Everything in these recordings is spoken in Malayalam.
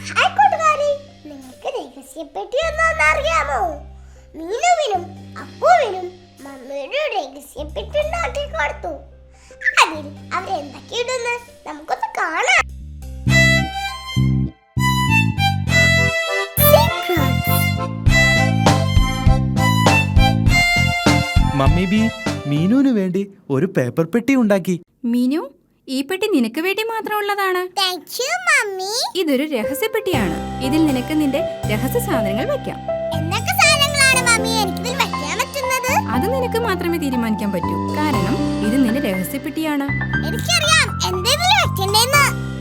നിങ്ങൾക്ക് രഹസ്യപ്പെട്ടി ഒന്നും അറിയാമോ? മീനുവിനും അപ്പുവിനും മമ്മിയുടെ രഹസ്യപ്പെട്ടി ഉണ്ടാക്കി കൊടുത്തു. അതിൽ അവരെന്തൊക്കെ ഇടുന്ന് നമുക്കൊന്ന് കാണാം. മമ്മി ബി മീനുവിന് വേണ്ടി ഒരു പേപ്പർ പെട്ടി ഉണ്ടാക്കി. മീനു ഈ പെട്ടി നിനക്ക് വേണ്ടി മാത്രമുള്ളതാണ്. ഇതൊരു രഹസ്യപ്പെട്ടിയാണ് ഇതിൽ നിനക്ക് നിന്റെ രഹസ്യ സാധനങ്ങൾ വെക്കാം. അത് നിനക്ക് മാത്രമേ തീരുമാനിക്കാൻ പറ്റൂ. കാരണം ഇത് നിന്റെ രഹസ്യപ്പെട്ടിയാണ്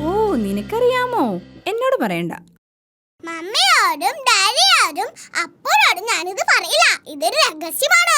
ഓ നിനക്കറിയാമോ? എന്നോട് പറയണ്ട. മമ്മിയോടും ഡാഡിയോടും അപ്പോഴോടും ഞാനിത് പറയില്ല. ഇതൊരു രഹസ്യമാണ്.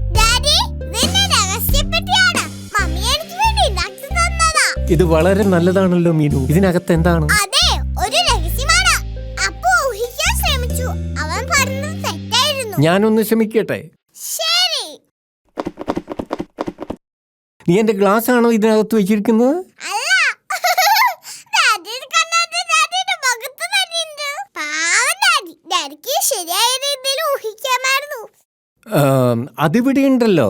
ഇത് വളരെ നല്ലതാണല്ലോ മീനു. ഇതിനകത്ത് എന്താണ്? അതെ, ഒരു രഹസ്യമാണ്. അപ്പു ഊഹിക്കാൻ ശ്രമിച്ചു. അവൻ പറഞ്ഞത് തെറ്റായിരുന്നു. ഞാനൊന്ന് ശ്രമിക്കട്ടെ ശരി. നീ എന്റെ ഗ്ലാസ് ആണോ ഇതിനകത്ത് വെച്ചിരിക്കുന്നത്? അല്ല. ഡാഡിയുടെ കണ്ണാടി ഡാഡിയുടെ മുഖത്ത് തന്നെയുണ്ട് പാവം ഡാഡി. ഡാഡിക്ക് ശരിയായ രീതിയിൽ ഊഹിക്കാമായിരുന്നു. ആം, അതിവിടെ ഉണ്ടല്ലോ.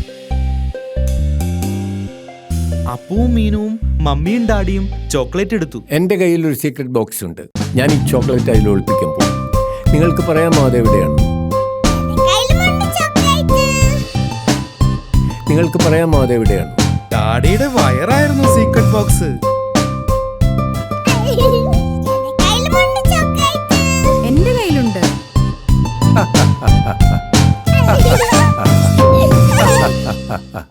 അപ്പുവും മീനുവും മമ്മിയും ഡാഡിയും ചോക്ലേറ്റ് എടുത്തു. എന്റെ കയ്യിൽ ഒരു സീക്രട്ട് ബോക്സ് ഉണ്ട്. ഞാൻ ഈ ചോക്ലേറ്റ് അതിൽ ഒളിപ്പിക്കാൻ പോകും നിങ്ങൾക്ക് പറയാമോ അതെവിടെയാണ് നിങ്ങൾക്ക് പറയാമോ അതെവിടെയാണ് ഡാഡിയുടെ വയറായിരുന്നു സീക്രട്ട് ബോക്സ് എന്റെ കയ്യിലുണ്ട് ha ha കയ്യിലുണ്ട്.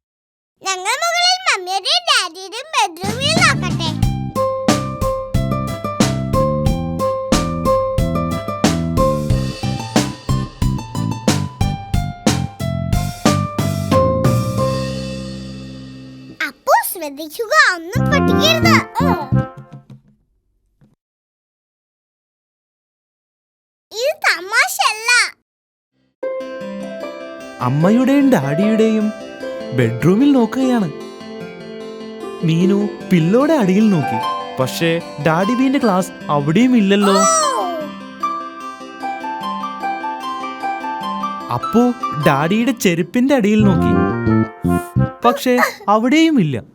ശ്രദ്ധിക്കുക ഒന്നും പഠിക്കരുത് ഇത് തമാശല്ല അമ്മയുടെയും ഡാഡിയുടെയും ബെഡ്റൂമിൽ നോക്കുകയാണ്. മീനു പില്ലോടെ അടിയിൽ നോക്കി. പക്ഷേ ഡാഡി ബീന്റെ ക്ലാസ് അവിടെയും ഇല്ലല്ലോ. അപ്പോ ഡാഡിയുടെ ചെരുപ്പിന്റെ അടിയിൽ നോക്കി. പക്ഷേ അവിടെയും ഇല്ല.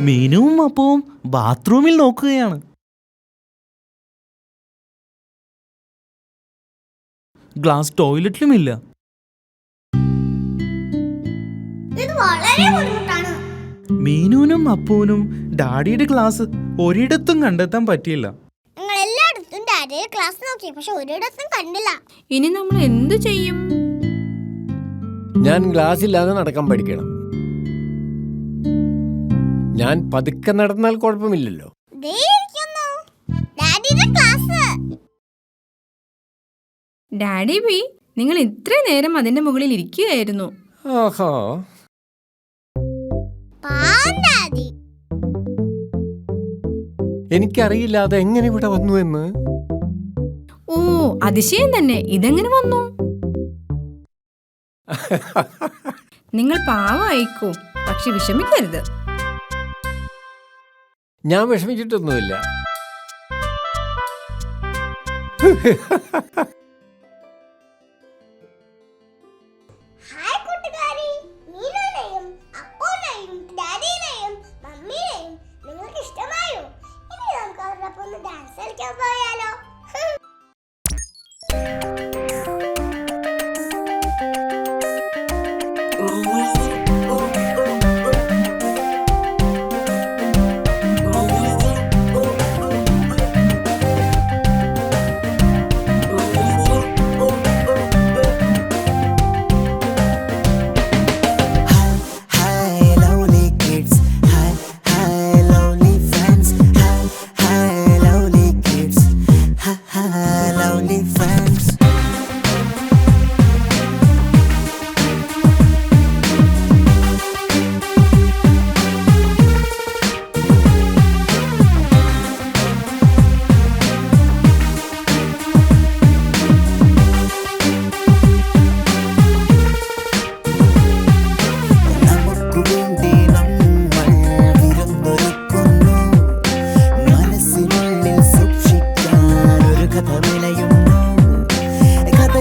മീനുവും അപ്പവും ബാത്റൂമിൽ നോക്കുകയാണ്. ഗ്ലാസ് ടോയ്ലറ്റിലുമില്ല. മീനുവിനും അപ്പൂനും ഡാഡിയുടെ ക്ലാസ് ഒരിടത്തും കണ്ടെത്താൻ പറ്റിയില്ല. ക്ലാസ് നോക്കി പക്ഷെ ഒരിടത്തും കണ്ടില്ല. ഇനി നമ്മൾ എന്തു ചെയ്യും? ഞാൻ ഗ്ലാസ് ഇല്ലാതെ നടക്കാൻ പഠിക്കണം. ഞാൻ പതുക്കെ നടന്നാൽ കുഴപ്പമില്ലല്ലോ. ദേ ഇരിക്കുന്നു. ഡാഡിയുടെ ക്ലാസ്. ഡാഡി ബി നിങ്ങൾ ഇത്ര നേരം അതിന്റെ മുകളിൽ ഇരിക്കുകയായിരുന്നു. ഓഹോ എനിക്കറിയില്ല അത് എങ്ങനെ ഇവിടെ വന്നു എന്ന്. ഓ അതിശയം തന്നെ. ഇതെങ്ങനെ വന്നു? നിങ്ങൾ പാവമായിക്കോ പക്ഷെ വിഷമിക്കരുത്. ഞാൻ വിഷമിച്ചിട്ടൊന്നുമില്ല.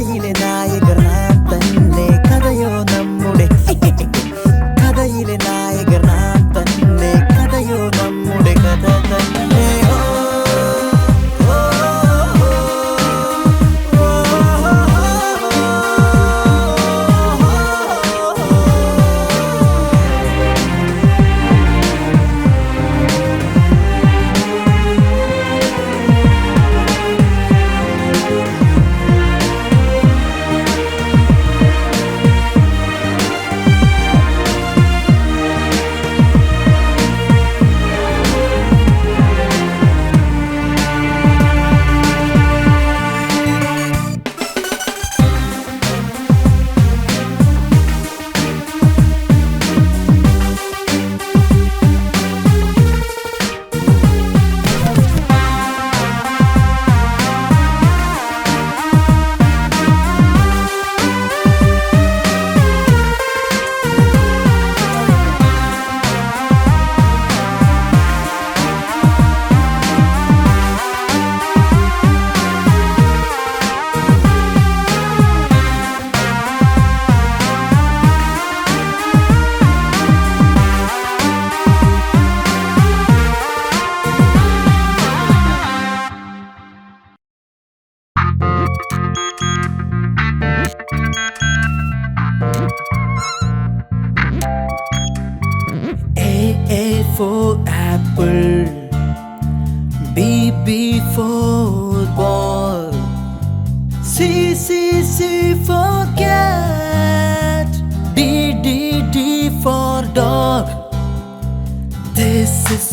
一念难。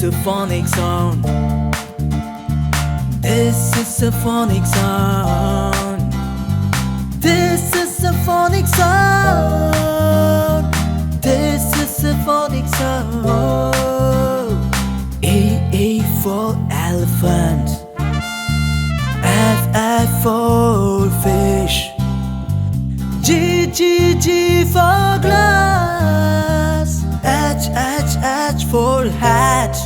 Is a phonic sound. This is a phonic sound. This is a phonic sound. This is a phonic sound. A A for elephant. F F for fish. G G G for glass. H H H for hat.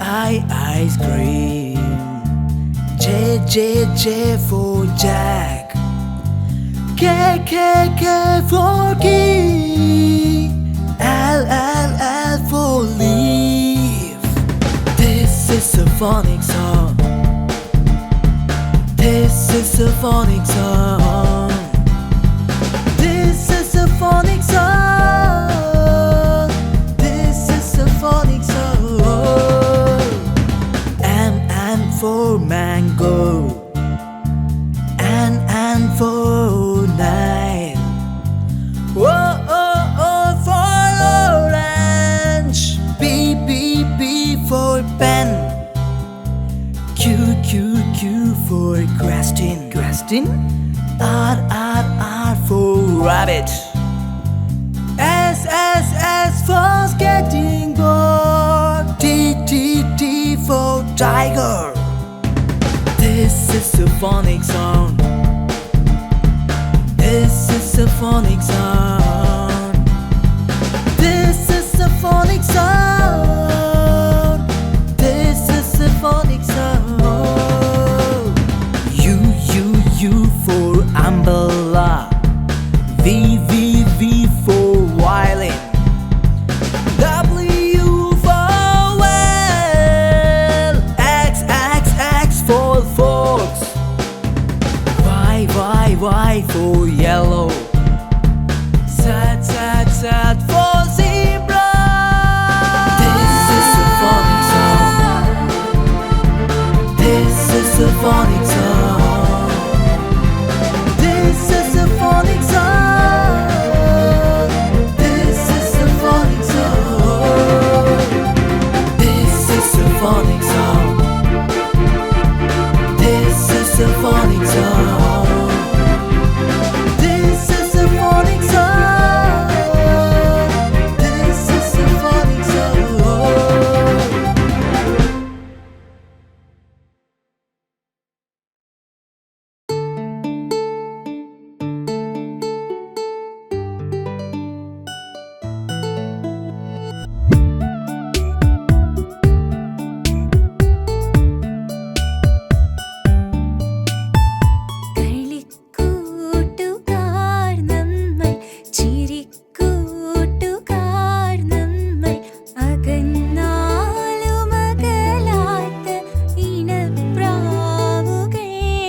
I ice cream. J J J for Jack. K K K for key. L L L for leaf. This is a phonic song. This is a phonic song. This is a phonic song. fast getting bored. T T T for tiger. This is a symphonic sound. This is a symphonic sound.